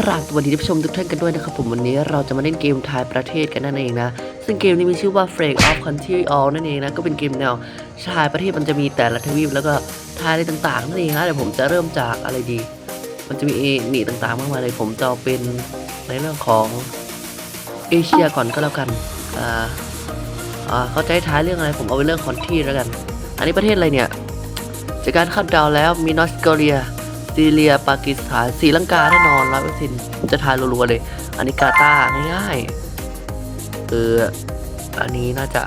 กราบสวัสดีท่านผู้ชมทุกท่านกันด้วยนะครับผมวันนี้เราจะมาเล่นเกมทายประเทศกันนั่นเองนะ ซึ่งเกมนี้มีชื่อว่า f l a g of Country All นั่นเองนะ ก็เป็นเกมแนวทายประเทศมันจะมีแต่ละทวีปแล้วก็ทายอะไรต่างๆนั่นเองนะเดี๋ยวผมจะเริ่มจากอะไรดี มันจะมีหนีต่างๆมากมายเลยผมจะเอาเป็นในเรื่องของเอเชียก่อนก็แล้วกันอ่าอ่าเขาจะให้ท้ายเรื่องอะไรผมเอาเป็นเรื่องคอนที่แล้วกัน อันนี้ประเทศอะไรเนี่ยจากการคาดเดาแล้วมีนอสเกเรีย ซีเรีย ปากีสถานศรีลังกาแน่นอนร้อยเปอร์เซ็นต์จะทายรัวๆเลย อันนี้กาตาง่ายๆเอออันนี้น่าจะ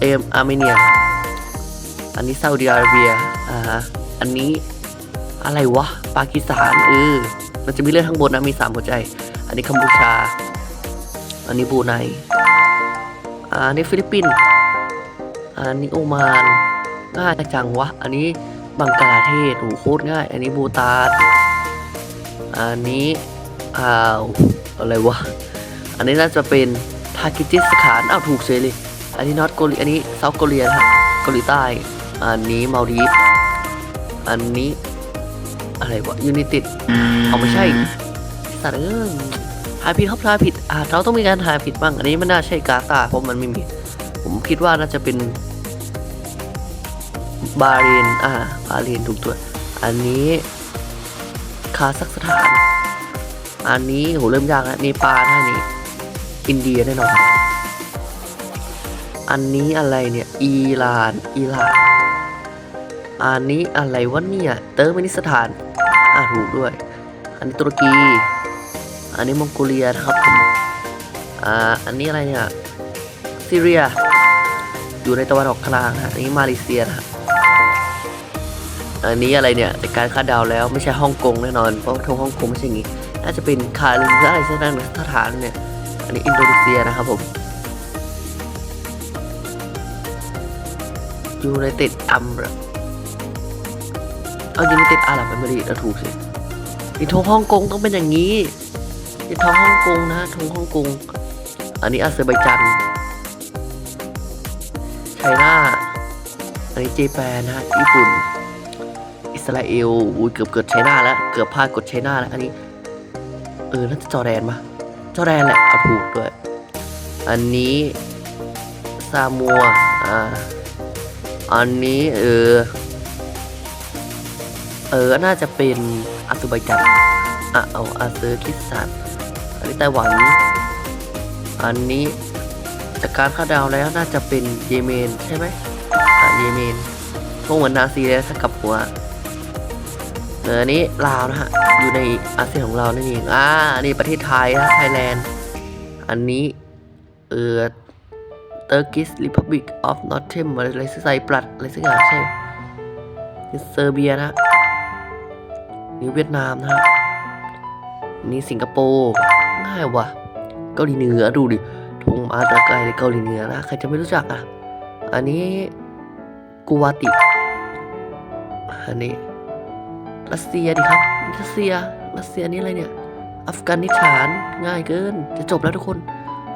เอมอาร์เมเนีย อันนี้ซาอุดิอาระเบียอ่าฮะอันนี้อะไรวะ ปากีสถานเออมันจะมีเรื่องข้างบนนะมีสามหัวใจ อันนี้กัมพูชา อันนี้บูไนอ่าอันนี้ฟิลิปปินส์อันนี้โอมานง่ายจังวะ อันนี้ บังกลาเทศโหโคตรง่าย อันนี้บูตานอันนี้อ้าวอะไรวะ อันนี้น่าจะเป็นปากีสถานอ้าวถูกเฉยเลย อันนี้นอตโกเลีอันนี้เซาท์เกาหลีนะฮะเกาหลีใต้ อันนี้มาลดีฟอันนี้ อะไรวะยูนิติดเอาไม่ใช่สัตว์เอ้ยทายผิดครับทายผิดอ่าเราต้องมีการทายผิดบ้าง อันนี้ม่น่าใช่กาตาเพราะมันไม่มี ผมคิดว่าน่าจะเป็น บาเรนอ่าบาเรนถูกตัวอันนี้ คาซัคสถาน อันนี้โหเริ่มยากแล้วเนปาลนะอันนี้ อินเดียแน่นอนอันนี้อะไรเนี่ยอิหร่านอิหร่านอันนี้อะไรวะเนี่ยเตอร์เมนิสถานอ่าถูกด้วย อันนี้ตุรกี อันนี้มองโกเลียนะครับผมอ่าอันนี้อะไรเนี่ยซีเรีย อยู่ในตะวันออกกลางฮะอันนี้มาเลเซียนะฮะ อันนี้อะไรเนี่ยการคาดเดาแล้วไม่ใช่ฮ่องกงแน่นอนเพราะทงฮ่องกงไม่ใช่อย่างงี้น่าจะเป็นคาลินหรืออะไรสักอย่างสถานเนี่ยอันนี้อินโดนีเซียนะครับผมยูไนเต็ดอัมรเอายูไนเต็ดอาหรับเอมิเรตถูกสินี่ทงฮ่องกงต้องเป็นอย่างนี้นี่ทงฮ่องกงนะทงฮ่องกง อันนี้อาเซอร์ไบจันไชน่าอันนี้เจแปนนะญี่ปุ่น สราเอลอุ้ยเกือบเกิดไชน่าแล้ว เกือบพลาดกดไชน่าแล้วอันนี้ เออน่าจะจอร์แดนปะจอร์แดนแหละเอาถูกด้วย อันนี้ซามัวอ่าอันนี้เออเออ น่าจะเป็นอาเซอร์ไบจันอะเอาอาเซอร์คิสถานอันนี้ไต้หวัน อันนี้จากการคาดเดาแล้วน่าจะเป็นเยเมนใช่ไหมอ่าเยเมนพวกเหมือนนาซีเลยถ้ากับหัว อันนี้ลาวนะฮะ อยู่ในอาเซียนของเรานั่นเอง อ่า นี่ประเทศไทยนะไทยแลนด์ อันนี้ เออเตอร์กิสริพับบิกออฟนอตเทมอะไรสักไซปรัดอะไรสักอย่างใช่เซอร์เบียนะนี่เวียดนามนะฮะ นี่สิงคโปร์ ง่ายว่ะ เกาหลีเหนือดูดิทงมาต่ไกลเลยเกาหลีเหนือนะ ใครจะไม่รู้จักอะ อันนี้กูวาติ อันนี้ รัสเซียดิครับรัสเซียรัสเซียนี่อะไรเนี่ยอัฟกานิสถานง่ายเกิน จะจบแล้วทุกคน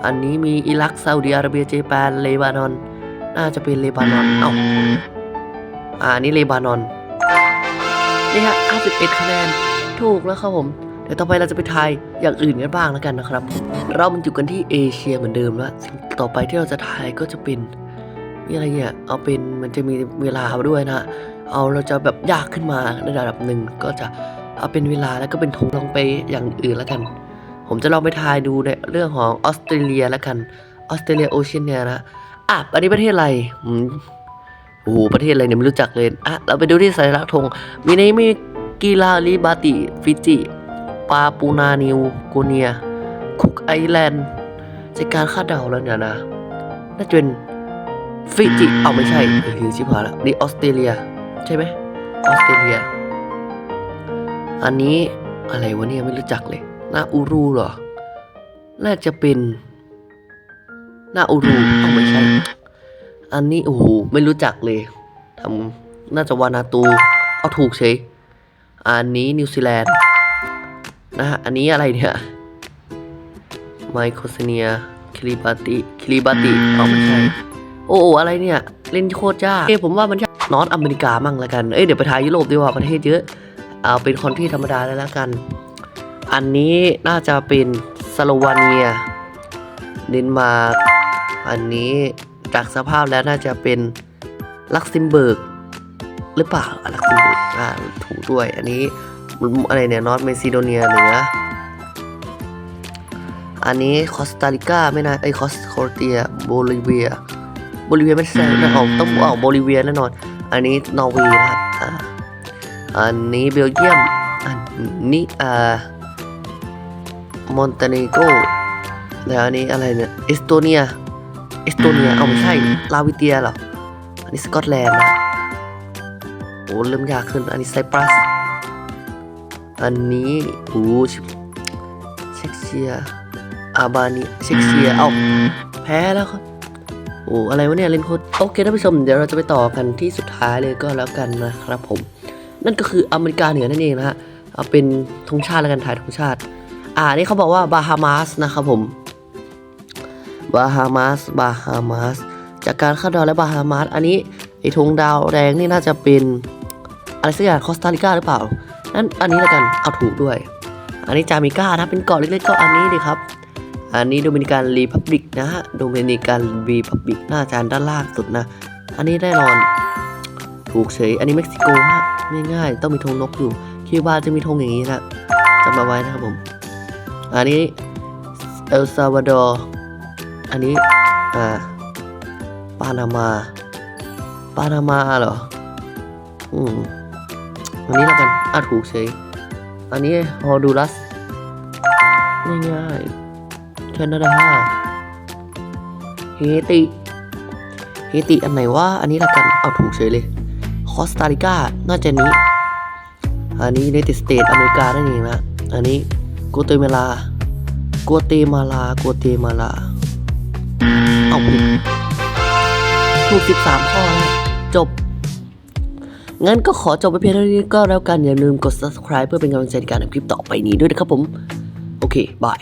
อันนี้มีอิรักซาอุดิอาระเบียเจแปนเลบานอน น่าจะเป็นเลบานอนเอ้าอ่าอันนี้เลบานอนนี่ฮะ51คะแนนถูกแล้วครับผมเดี๋ยวต่อไปเราจะไปทายอย่างอื่นกันบ้างแล้วกันนะครับ เรามันอยู่กันที่เอเชียเหมือนเดิมแล้วสิ่งต่อไปที่เราจะทายก็จะเป็น นี่อะไรเนี่ยเอาเป็นมันจะมีเวลาด้วยนะเอาเราจะแบบยากขึ้นมาในระดับหนึ่งก็จะเอาเป็นเวลาแล้วก็เป็นทงลองไปอย่างอื่นแล้วกัน ผมจะลองไปทายดูในเรื่องของออสเตรเลียแล้วกันออสเตรเลียโอเชียเนียนะอะอันนี้ประเทศอะไรอืมโอ้โหประเทศอะไรเนี่ยไม่รู้จักเลยอะเราไปดูที่สัญลักษณ์ธงมีในมีกีฬาลิบาติฟิจิปาปูนานิวโกเนียคุกไอแลนด์จากการคาดเดาแล้วเนี่ยนะน่าจะเป็น ฟิจิเอาไม่ใช่เออชิบหายละนี่ออสเตรเลีย ใช่ไหมออสเตรเลีย อันนี้อะไรวะเนี่ยไม่รู้จักเลย นาอูรูเหรอ น่าจะเป็นนาอูรูเอาไม่ใช่ อันนี้โอ้โหไม่รู้จักเลยทำน่าจะวานาตูเอาถูกเฉยอันนี้นิวซีแลนด์นะฮะอันนี้อะไรเนี่ยไมโครเซเนียคิริบาติคิริบาติเอาไม่ใช่ โอ้โหอะไรเนี่ย เล่นโคตรยากเอ้ผมว่ามันยากนอตอเมริกามั่งละกัน เอ้ยเดี๋ยวไปทายยุโรปดีกว่าประเทศเยอะ เอาเป็นคอนที่ธรรมดาแล้วละกัน อันนี้น่าจะเป็นสโลวาเนียเดนมาร์กอันนี้จากสภาพแล้วน่าจะเป็นลักเซมเบิร์กหรือเปล่าลักเซมเบิร์กอ่าถูกด้วย อันนี้อะไรเนี่ยนอร์ทเมซิโดเนียเหนืออันนี้คอสตาริกาไม่น่าไอคอสโคเตียโบลิเวีย บลิเวียไม่ใช่นะออกต้องออกบลิเวียแน่นอน อันนี้นอร์เวย์นะครับอันนี้เบลเยียม อันนี้อ่ามอนเตเนโกแล้วอันนี้อะไรเนี่ยเอสโตเนียเอสโตเนียเอาไม่ใช่ลาวิเตียเหรออันนี้สกอตแลนด์นะโอ้เริ่มยากขึ้นอันนี้ไซปรัสอันนี้โอ้ชิเช็กเชียอาบานีเช็กเชียเอ้าแพ้แล้วครับ โอ้อะไรวะเนี่ยเล่นโคตรโอเคท่านผู้ชมเดี๋ยวเราจะไปต่อกันที่สุดท้ายเลยก็แล้วกันนะครับผม นั่นก็คืออเมริกาเหนือนั่นเองนะฮะเอาเป็นธงชาติแล้วกันถ่ายธงชาติ อ่านี่เขาบอกว่าบาฮามาสนะครับผมบาฮามาสบาฮามาสจากการคาดเดาและบาฮามาสอันนี้ไอ้ธงดาวแดงนี่น่าจะเป็นอะไรสักอย่างคอสตาริกาหรือเปล่านั่นอันนี้แล้วกันเอาถูกด้วย อันนี้จามิก้านะเป็นเกาะเล็กๆก็อันนี้ดีครับ อันนี้โดมินิกันรีพับลิกนะฮะโดมินิกันรีพับลิกน่าจะด้านล่างสุดนะ อันนี้แน่นอน ถูกเฉย อันนี้เม็กซิโกฮะง่ายๆต้องมีธงนกอยู่คิวบาจะมีธงอย่างนี้นะจำมาไว้นะครับผม อันนี้เอลซาวาดอร์อันนี้อ่าปานามาปานามาเหรออืมอันนี้แล้วกันอะถูกเฉยอันนี้ฮอดูรัสง่ายๆ แคนาดาเฮติเฮติอันไหนว่าอันนี้ละกัน เอาถูกเฉยเลย คอสตาริกา น่าจะนี้ อันนี้ในติสเตทอเมริกานั่นเองนะ อันนี้กัวเตมาลากัวเตมาลากัวเตมาลา เอาผิดถูก 13 ข้อแล้วจบ งั้นก็ขอจบไปเพียงเท่านี้ก็แล้วกันอย่าลืมกด subscribe เพื่อเป็นกำลังใจในการทำคลิปต่อไปนี้ด้วยนะครับผม โอเค บาย